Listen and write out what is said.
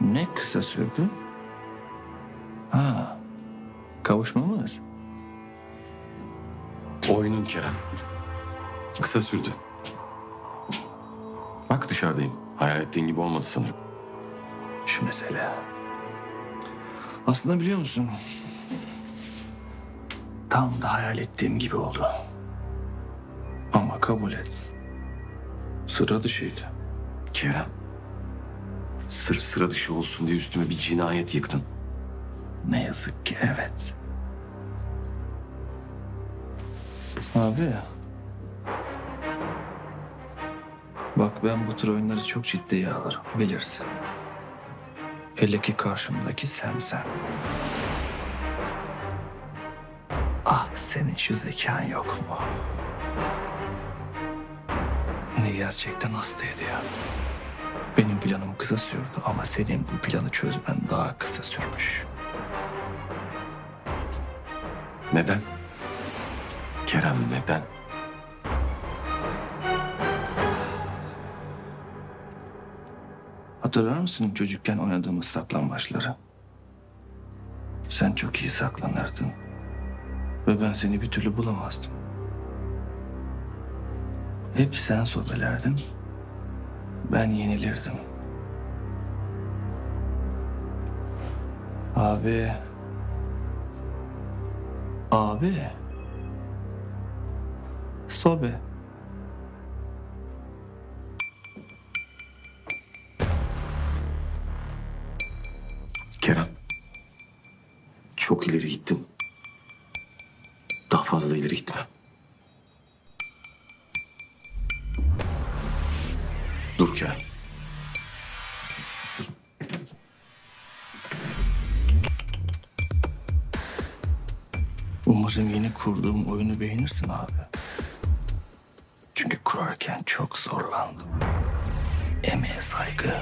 Ne kısa sürdü? Ha, kavuşmamız. Oyunun Kerem. Kısa sürdü. Bak dışarıdayım. Hayal ettiğin gibi olmadı sanırım. Şu mesele. Aslında biliyor musun? Tam da hayal ettiğim gibi oldu. Ama kabul et. Sıra dışıydı. Kerem. Sırf sıra dışı olsun diye üstüme bir cinayet yıktın. Ne yazık ki evet. Abi. Bak ben bu tür oyunları çok ciddiye alırım bilirsin. Hele ki karşımdaki sensen. Ah senin şu zekan yok mu? Ne gerçekten hasta ediyor. Benim planım kısa sürdü ama senin bu planı çözmen daha kısa sürmüş. Neden? Kerem neden? Hatırlar mısın çocukken oynadığımız saklambaçları? Sen çok iyi saklanırdın. Ve ben seni bir türlü bulamazdım. Hep sen sobelerdin. Ben yenilirdim. Abi. Abi. Sobe. Kerem. Çok ileri gittin. Daha fazla ileri gitme. Dur Kerem. Umarım yeni kurduğum oyunu beğenirsin abi. Çünkü kurarken çok zorlandım. Emeğe saygı,